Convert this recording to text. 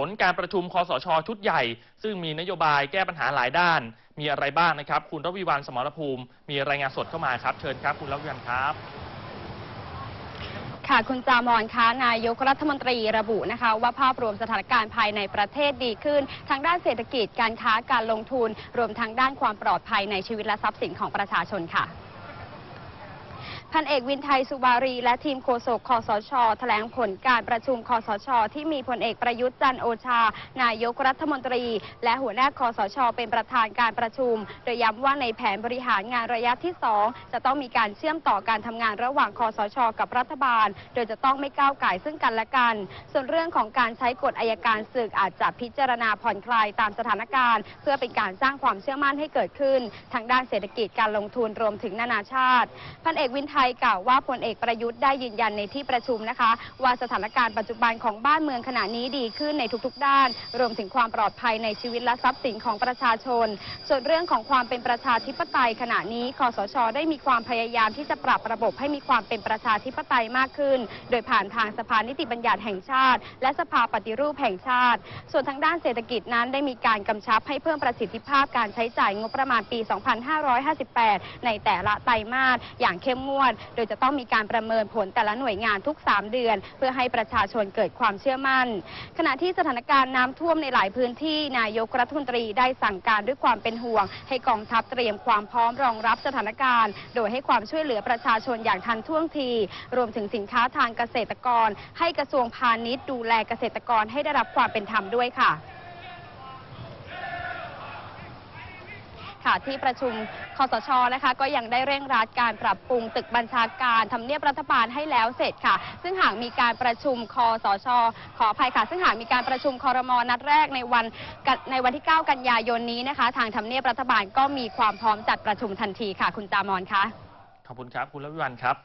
ผลการประชุมคอสช ชุดใหญ่ ซึ่งมีนโยบายแก้ปัญหาหลายด้าน มีอะไรบ้างนะครับ คุณรวิวันสมรภูมิ มีรายงานสดเข้ามาครับ เชิญครับ คุณรวิวันครับค่ะคุณจามอนคะนายกรัฐมนตรีระบุนะคะ ว่าภาพรวมสถานการณ์ภายในประเทศดีขึ้น ทางด้านเศรษฐกิจการค้าการลงทุน รวมทั้งด้านความปลอดภัยในชีวิตและทรัพย์สินของประชาชนค่ะ พันเอกวินไทยสุบารี และทีมโฆษกคอสช แถลงผลการประชุมคอสช ที่มีพลเอกประยุทธ์จันโอชา นายกรัฐมนตรี และหัวหน้าคอสช เป็นประธานการประชุม โดยย้ำว่าในแผนบริหารงานระยะที่ 2 จะต้องมีการเชื่อมต่อการทำงานระหว่างคอสช กับรัฐบาล โดยจะต้องไม่ก้าวไก่ซึ่งกันและกัน ส่วนเรื่องของการใช้กฎอายการศึกอาจจะพิจารณาผ่อนคลายตามสถานการณ์ เพื่อเป็นการสร้างความเชื่อมั่นให้เกิดขึ้น ทางด้านเศรษฐกิจการลงทุนรวมถึงนานาชาติพันเอกวินไทยกล่าวว่าพลเอกประยุทธ์ได้ยืนยันในที่ประชุมนะคะ ว่าสถานการณ์ปัจจุบันของบ้านเมืองขณะนี้ดีขึ้นในทุกๆ ด้าน รวมถึงความปลอดภัยในชีวิตและทรัพย์สินของประชาชน ส่วนเรื่องของความเป็นประชาธิปไตยขณะนี้คอสช ได้มีความพยายามที่จะปรับระบบให้มีความเป็นประชาธิปไตยมากขึ้น โดยผ่านทางสภานิติบัญญัติแห่งชาติ และสภาปฏิรูปแห่งชาติ ส่วนทางด้านเศรษฐกิจนั้นได้มีการกำชับให้เพิ่มประสิทธิภาพการใช้จ่ายงบประมาณปี 2558 ในแต่ละไตรมาสอย่างเข้มงวดโดยจะต้องมีการประเมินผลแต่ละหน่วยงานทุก 3 เดือน เพื่อให้ประชาชนเกิดความเชื่อมั่น ขณะที่สถานการณ์น้ำท่วมในหลายพื้นที่นายกรัฐมนตรีได้สั่งการด้วยความเป็นห่วง ให้กองทัพเตรียมความพร้อมรองรับสถานการณ์ โดยให้ความช่วยเหลือประชาชนอย่างทันท่วงที รวมถึงสินค้าทางเกษตรกร ให้กระทรวงพาณิชย์ดูแลเกษตรกรให้ได้รับความเป็นธรรมด้วยค่ะ ค่ะ ที่ประชุมคอสชนะคะ ก็ยังได้เร่งรัดการปรับปรุงตึกบัญชาการทำเนียบรัฐบาลให้แล้วเสร็จค่ะ ซึ่งหากมีการประชุมคอสช ขออภัยค่ะ ซึ่งหากมีการประชุมคอรมอนัดแรกในวันกันในวันที่ 9 กันยายนนี้นะคะ ทางทำเนียบรัฐบาลก็มีความพร้อมจัดประชุมทันทีค่ะ คุณจามอนคะ ขอบคุณครับ คุณรวิวันครับ